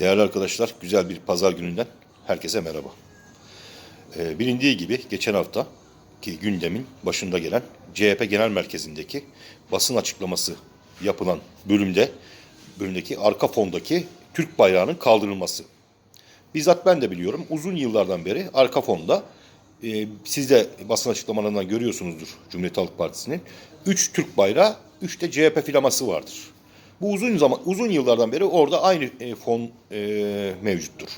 Değerli arkadaşlar, güzel bir pazar gününden herkese merhaba. Ee, bilindiği gibi geçen hafta ki gündemin başında gelen CHP Genel Merkezi'ndeki basın açıklaması yapılan bölümde, bölümdeki arka fondaki Türk bayrağının kaldırılması. Bizzat ben de biliyorum uzun yıllardan beri arka fonda e, siz de basın açıklamalarından görüyorsunuzdur Cumhuriyet Halk Partisi'nin 3 Türk bayrağı, 3 de CHP filaması vardır. Bu uzun zaman uzun yıllardan beri orada aynı e, fon e, mevcuttur.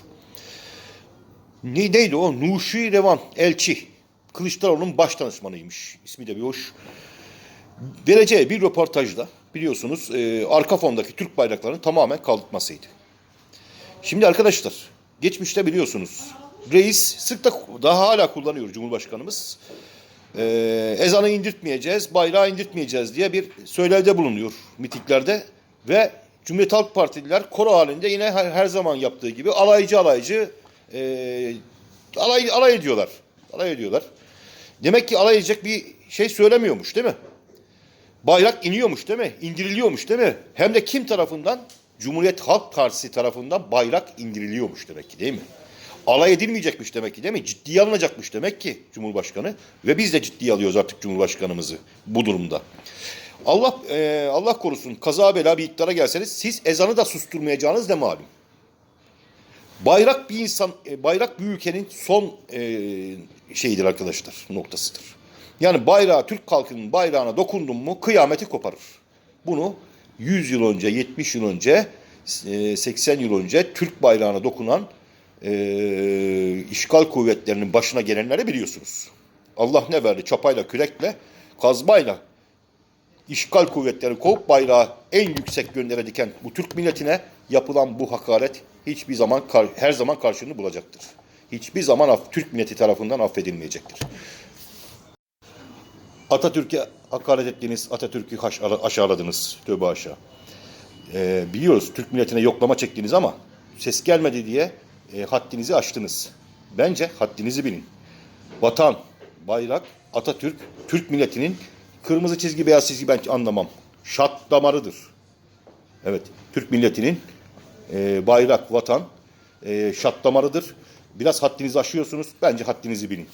Ne, neydi o? Nuşi Revan Elçi. Kılıçdaroğlu'nun baş danışmanıymış. İsmi de bir hoş. Vereceği bir röportajda biliyorsunuz e, arka fondaki Türk bayraklarının tamamen kaldırmasıydı. Şimdi arkadaşlar geçmişte biliyorsunuz reis sık da daha hala kullanıyor Cumhurbaşkanımız. Ee, ezanı indirtmeyeceğiz, bayrağı indirtmeyeceğiz diye bir söylevde bulunuyor mitinglerde ve Cumhuriyet Halk Partililer koro halinde yine her, her zaman yaptığı gibi alaycı alaycı e, alay, alay ediyorlar. Alay ediyorlar. Demek ki alay edecek bir şey söylemiyormuş değil mi? Bayrak iniyormuş değil mi? İndiriliyormuş değil mi? Hem de kim tarafından? Cumhuriyet Halk Partisi tarafından bayrak indiriliyormuş demek ki değil mi? Alay edilmeyecekmiş demek ki değil mi? Ciddiye alınacakmış demek ki Cumhurbaşkanı. Ve biz de ciddiye alıyoruz artık Cumhurbaşkanımızı bu durumda. Allah e, Allah korusun kaza bela bir iktidara gelseniz siz ezanı da susturmayacağınız ne malum. Bayrak bir insan, e, bayrak bir ülkenin son e, şeyidir arkadaşlar, noktasıdır. Yani bayrağı, Türk halkının bayrağına dokundun mu kıyameti koparır. Bunu 100 yıl önce, 70 yıl önce, e, 80 yıl önce Türk bayrağına dokunan e, işgal kuvvetlerinin başına gelenleri biliyorsunuz. Allah ne verdi? Çapayla, kürekle, kazmayla işgal kuvvetleri kovup bayrağı en yüksek gönlere diken bu Türk milletine yapılan bu hakaret hiçbir zaman her zaman karşılığını bulacaktır. Hiçbir zaman Türk milleti tarafından affedilmeyecektir. Atatürk'e hakaret ettiğiniz, Atatürk'ü aşağıladınız. Tövbe aşağı. Ee, biliyoruz Türk milletine yoklama çektiniz ama ses gelmedi diye e, haddinizi aştınız. Bence haddinizi bilin. Vatan, bayrak, Atatürk, Türk milletinin kırmızı çizgi, beyaz çizgi ben anlamam. Şat damarıdır. Evet, Türk milletinin e, bayrak, vatan e, şat damarıdır. Biraz haddinizi aşıyorsunuz. Bence haddinizi bilin.